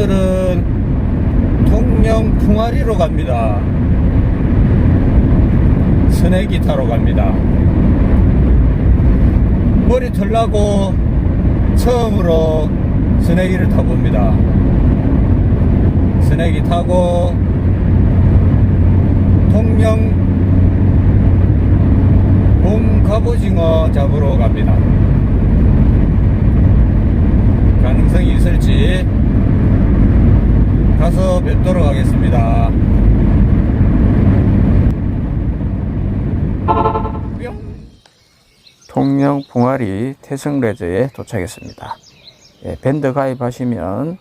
오늘은 통영 풍아리로 갑니다. 스네기 타러 갑니다. 머리 털라고 처음으로 스네기를 타봅니다. 스네기 타고 통영 봄 갑오징어 잡으러 갑니다. 가능성이 있을지 가서 뵙도록 하겠습니다. 통영 봉아리 태성레저에 도착했습니다. 예, 밴드 가입하시면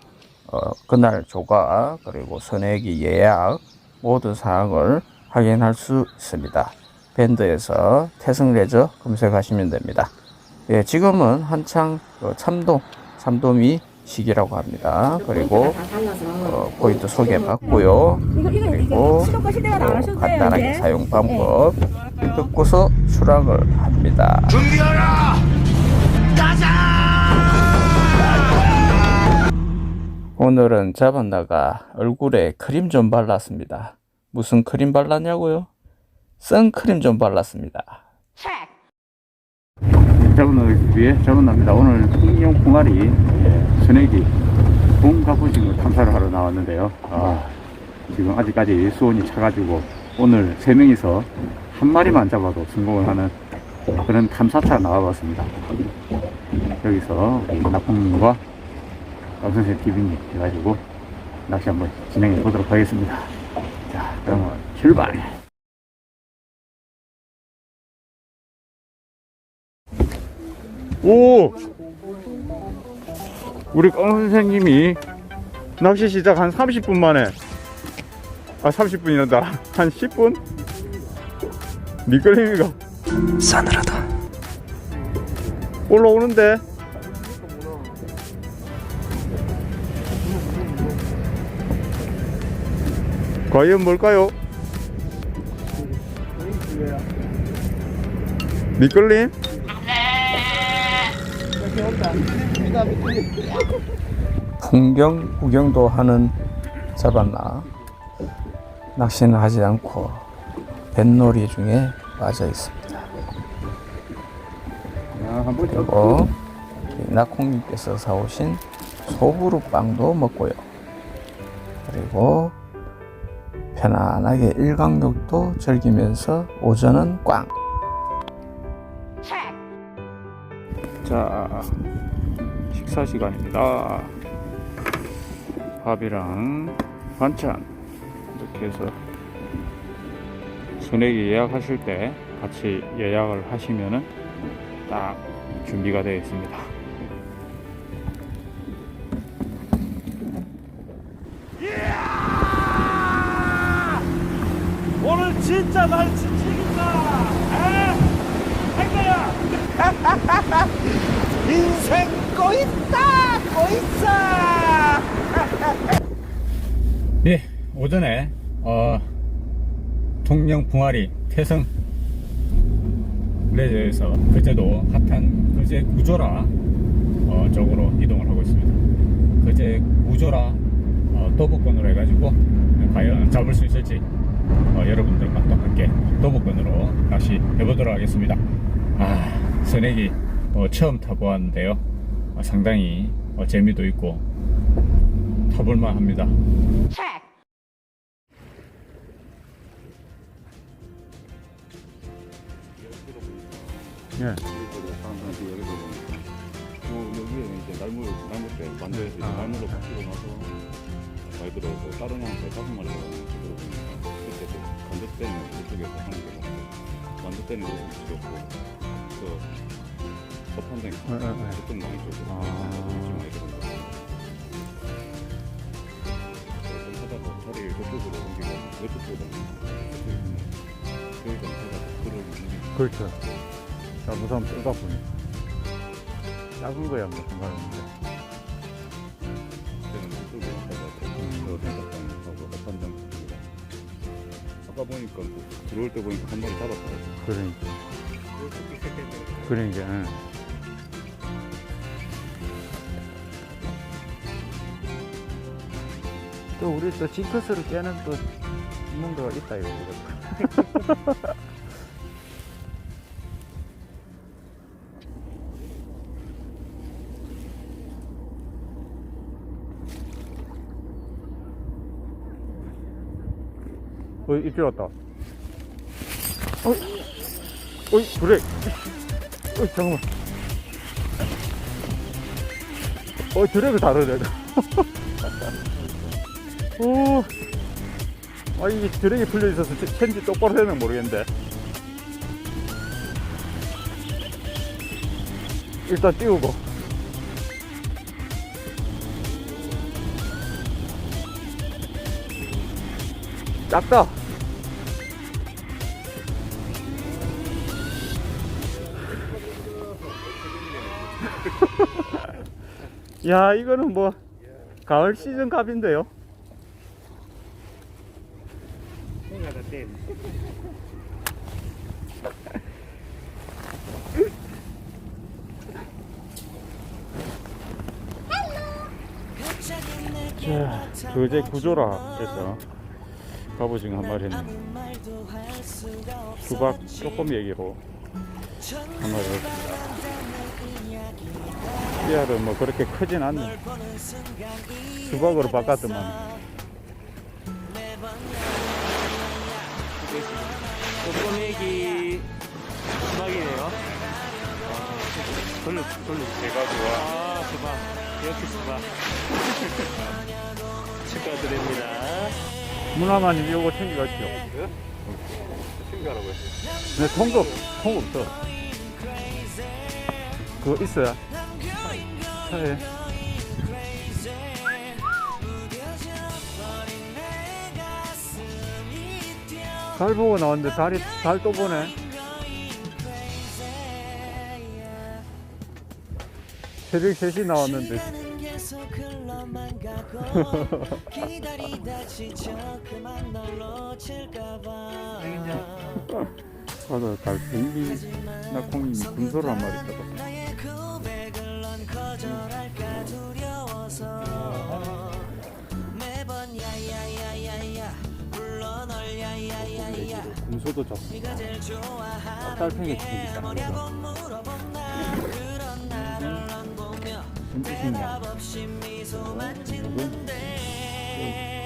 어, 그날 조가 그리고 선액이 예약 모든 사항을 확인할 수 있습니다. 밴드에서 태성레저 검색하시면 됩니다. 예, 지금은 한창 그 참돔, 참돔이 시기라고 합니다. 그리고 어, 포인트 소개받고요. 그리고 돼요 간단하게. 사용 방법 듣고서 수락을 합니다. 오늘은 잡았나가 얼굴에 크림 좀 발랐습니다. 무슨 크림 발랐냐고요? 선크림 좀 발랐습니다. 잡은 위에 잡은 납니다. 오늘 풍경 풍아리 스네기 봄 가보징어 탐사를 하러 나왔는데요. 아, 지금 아직까지 수온이 차가지고 오늘 세 명이서 한 마리만 잡아도 성공을 하는 그런 탐사차 나와봤습니다. 여기서 우리 나풍님과 남선생 TV님 해가지고 낚시 한번 진행해 보도록 하겠습니다. 자, 그러면 출발! 오! 우리 깡 선생님이 낚시 시작 한 30분 만에 아 30분이란다 한 10분? 미끌림이가 싸늘하다. 올라오는데 과연 뭘까요? 미끌림? 풍경 구경도 하는 잡았나 낚시는 하지 않고 뱃놀이 중에 빠져 있습니다. 그리고 우리 낙콩님께서 사오신 소부루빵도 먹고요. 그리고 편안하게 일광욕도 즐기면서 오전은 꽝. 자, 식사 시간입니다. 밥이랑 반찬 이렇게 해서 순액이 예약하실 때 같이 예약을 하시면은 딱 준비가 되어 있습니다. 오늘 진짜 날 지치겠다. 거야. 인생 꼬있다, 꼬있어. 예, 오전에 어, 통영 풍아리 태성 레저에서 그제도 핫한 그제 구조라 어, 쪽으로 이동을 하고 있습니다. 그제 구조라 어, 도보권으로 해가지고 과연 잡을 수 있을지 어, 여러분들과 또 함께 도보권으로 낚시 해보도록 하겠습니다. 아, 선액이 어, 처음 타보았는데요. 어, 상당히 어, 재미도 있고 타볼만 합니다. 예. 뭐 여기에 이제 날물 날물 때 만들어서 이제 아. 날물로 바뀌고 나서 많이 들어서 다른 형태 다섯 마리가 집으로 보니까 그때 그 간도 때는 이쪽에서 하는 게 많고 만두 때는 이쪽이 없고 그 서판댕 예, 예, 예. 그쪽 많이 쪽으로 아. 그렇게 많이 들어서 좀 하다가 자리를 저쪽으로 옮기고 있는 교육원 하다가 옮기고 그렇죠. 잘못하면 뜯다 보니. 작은 거야, 뭐, 상관없는데. 그때는 그쪽에 있다가 저 생각하고 어판장 쪽이라 아까 보니까 뭐 들어올 때 보니까 한 마리 잡았더라고 그러니까. 그러니까, 응. 또 우리 또 징크스를 깨는 또 뭔가가 있다 이거. 어, 입질 왔다. 어, 어이, 그래. 어, 잠깐만. 어, 드랙을 다르네. 오. 아, 이게 드랙이 풀려 있어서 챈지 똑바로 되는 모르겠는데. 일단 띄우고. 작다. 야, 이거는 뭐, 가을 시즌 값인데요. 자, 그제 구조라 해서 갑오징어 한 마리 했네. 수박 조금 얘기로 한 마리 했습니다. 씨알은 뭐 그렇게 크진 않네. 수박으로 바꿨더만. 꼬꼬매기 수박이네요. 돌려 돌려. 제가 좋아. 아 수박 역시 수박. 축하드립니다. 문화마님 이거 챙겨가시죠. 신기하라고 했어요. 네, 통도, 통 없어. 그거 있어야. 차에. 달 보고 나왔는데 달이, 달 또 보네. 새벽 3시 나왔는데. 맞아, 달팽이, 나 콩이 금소를 한 마리 있다 분수도 적고 떡달팽이 집이다. 그래서 진짜 신기하다 여러분